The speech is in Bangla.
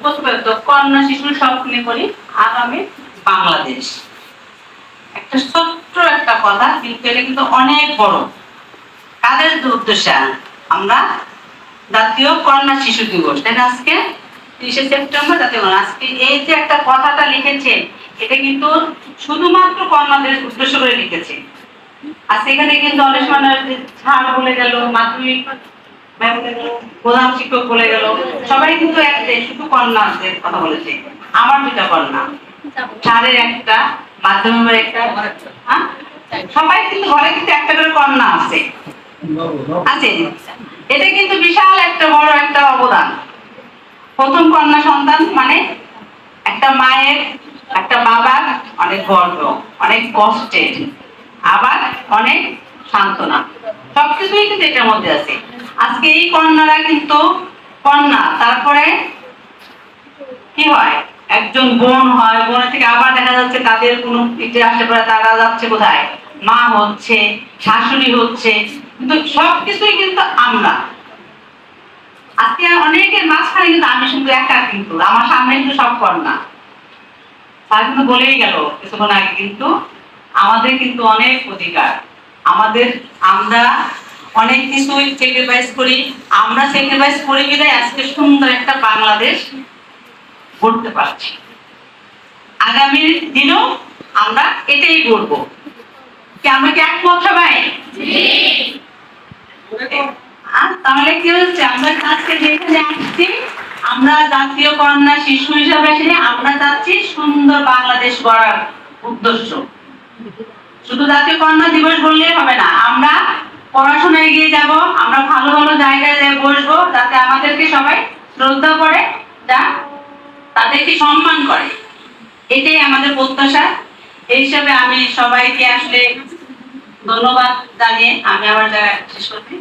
প্রথমত কন্যা শিশুর স্বপ্নে করি আগামী বাংলাদেশ। একটা ছোট্ট একটা কথা কিন্তু এটা কিন্তু অনেক বড়। কাদের উদ্দেশ্যে? আমরা জাতীয় কন্যা শিশু দিবস। তাই আজকে? তিরিশে সেপ্টেম্বর জাতীয় আজকে এই যে একটা কথাটা লিখেছে, এটা কিন্তু শুধুমাত্র কন্যাদের উদ্দেশ্য করে লিখেছে। আর সেখানে কিন্তু অনেক সময় ছাড় বলে গেল, মাধ্যমিক প্রধান শিক্ষক বলে গেল সবাই কিন্তু একটাই শুধু কন্যাদের কথা বলেছে। আমার দুটা কন্যা। ছাড়ের একটা মাধ্যমিকের একটা হ্যাঁ? সবাই কিন্তু ঘরে কিন্তু একটা করে কন্যা আছে। আছে? এটা কিন্তু বিশাল একটা বড় একটা অবদান। প্রথম কন্যা সন্তান মানে একটা মায়ের, একটা বাবার অনেক গর্ব, অনেক কষ্টের, আবার অনেক সান্ত্বনা। সবকিছুই কিন্তু এটার মধ্যে আছে। আজকে এই কন্যারা কিন্তু কন্যা, তারপরে কি হয়? একজন বোন হয় বোন থেকে আবার দেখা যাচ্ছে তাদের কোনো ইচ্ছে আসতে পারে, তারা যাচ্ছে কোথায়? মা হচ্ছে, শাশুড়ি হচ্ছে, কিন্তু সবকিছুই কিন্তু আমরা। আজকে অনেকের মাঝখানে কিন্তু আমি শুধু একা কিন্তু, আমার সামনে কিন্তু সব কন্যা। তার কিন্তু বলেই গেল কিছুক্ষণ আগে, কিন্তু আমাদের কিন্তু অনেক অধিকার। আমাদের আমরা অনেক কিছুই স্যাক্রিফাইস করি। আমরা স্যাক্রিফাইস করি বিধায় আজকে সুন্দর একটা বাংলাদেশ গড়তে পারছি। আগামী দিনেও আমরা এটাই করব কি আমরা কি একমত সবাই? তাহলে কি হচ্ছে? আমরা আজকে যেখানে আসছি, আমরা জাতীয় কন্যা শিশু হিসাবে এসে আমরা যাচ্ছি সুন্দর বাংলাদেশ গড়ার উদ্দেশ্য। শুধু জাতীয় কন্যা দিবস বললেই হবে না, আমরা পড়াশোনায় এগিয়ে যাব, আমরা ভালো ভালো জায়গায় যাই বসবো, যাতে আমাদেরকে সবাই শ্রদ্ধা করে, যা তাদেরকে সম্মান করে। এটাই আমাদের প্রত্যাশা। এই হিসাবে আমি সবাইকে আসলে ধন্যবাদ জানিয়ে আমি আমার জায়গায় শেষ করছি